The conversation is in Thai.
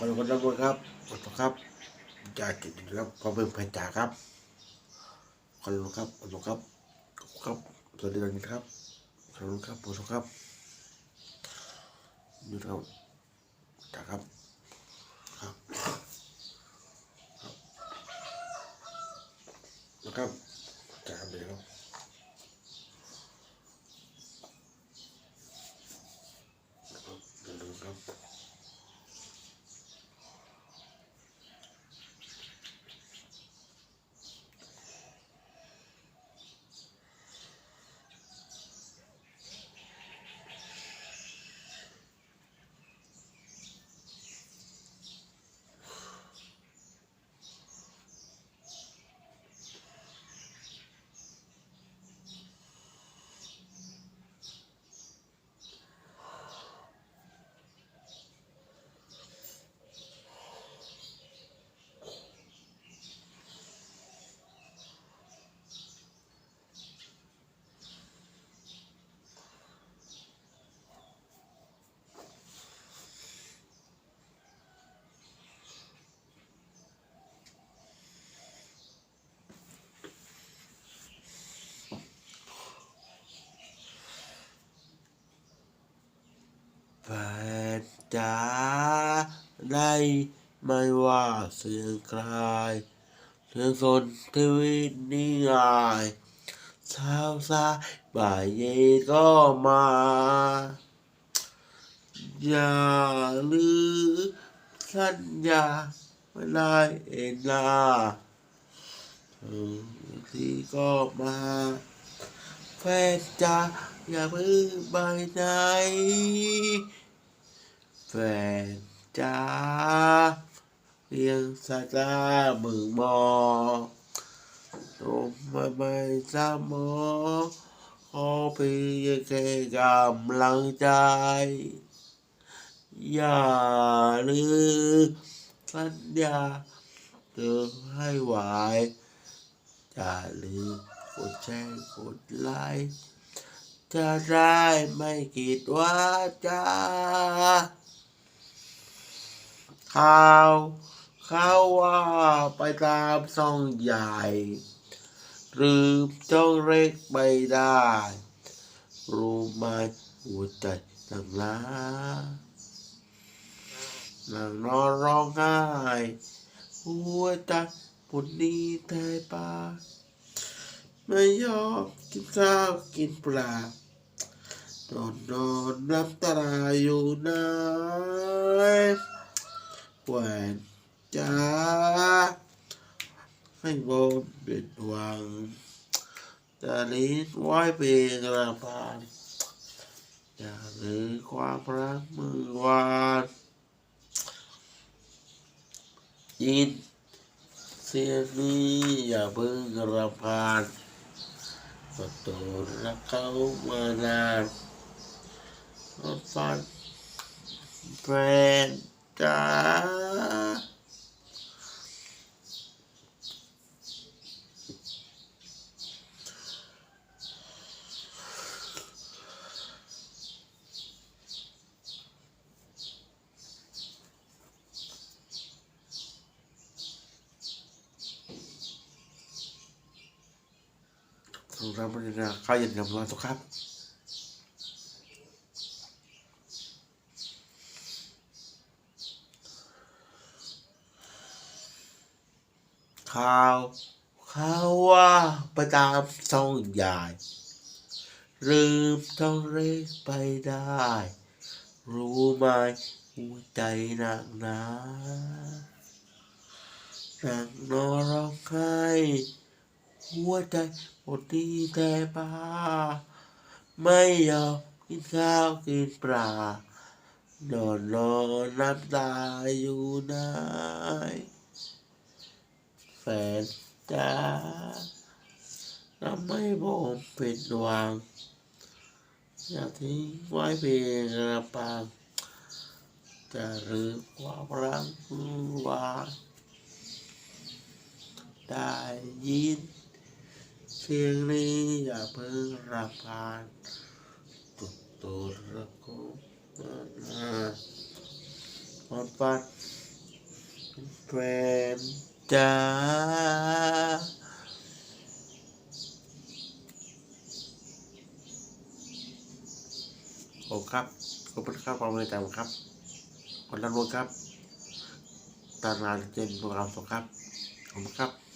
ขอบคุณทุกคนครับขอบคุณครับอยากกินครับขอบคุณพระจ่าครับขอบคุณครับขอบคุณครับขอบคุณครับสวัสดีวันนี้ครับขอบคุณครับขอบคุณครับนี่ครับจ่าครับครับครับนะครับจ่าครับเดี๋ยว จ๋าได้ไม่ว่าเสียงใครเสียงสนทีวีนี่ไงเช้าสายบ่ายเย็นก็มา อย่าลืมสัญญาไม่ได้เอ็นลาถึงที่ก็มาแฟนจ๋าอย่าเพิ่งไปไหน แฟนจ๋าเพียงสาตามือมองลมม่ไม่สมอขอเพียงแค่กำลังใจ อย่าลืมสัญญาเธอให้ไหวอย่าลืมกดแชร์กดไลค์จะได้ไม่คิดว่าจะ ข่าวข่าวว่าไปตามช่องใหญ่ หรือช่องเล็กไม่ได้ รู้ไหมหัวใจตั้งล้านั่งนอนร้องไห้หัวใจปวดนี้แทบปาไม่ยอมกินข้าวกินปลานอนนอนน้ำตาอยู่นาน หวนจ้าให้บนเป็นหวังจะลิ้นไว้เป็นกระพานอย่าลืมความรักมือวานยินเสียนี้อย่าเพิ่งรำคาญก็ตัวรักเขามานานก็ฝันแฟน จ้าสำหรับบรรยากาศข้าวเย็นกับเราทุกครับ ข่าวข่าวว่าประจามช่องใหญ่ลืมต้องเล็กไปได้ รู้ไหมหัวใจหนักหนาหนักนอนร้องไห้หัวใจหมดดีแต่ป้าไม่ยอมกินข้าวกินปลานอนนอนน้ำตาอยู่ไห นแฟนจ้าทำให้ผมผิดหวังอย่าทิ้งไว้เพียงลำพังจะลืมความรักหวานได้ยินเสียงนี้อย่าเพิ่งรับพานตุกตัวระกุมาหน้าคนฟันแฟน จ้า โอบคุณครับ ขอบคุณครับความเมตตาครับคนรับรู้ครับ ตารางเจนโปรแกรมสครับ ขอบคุณครับ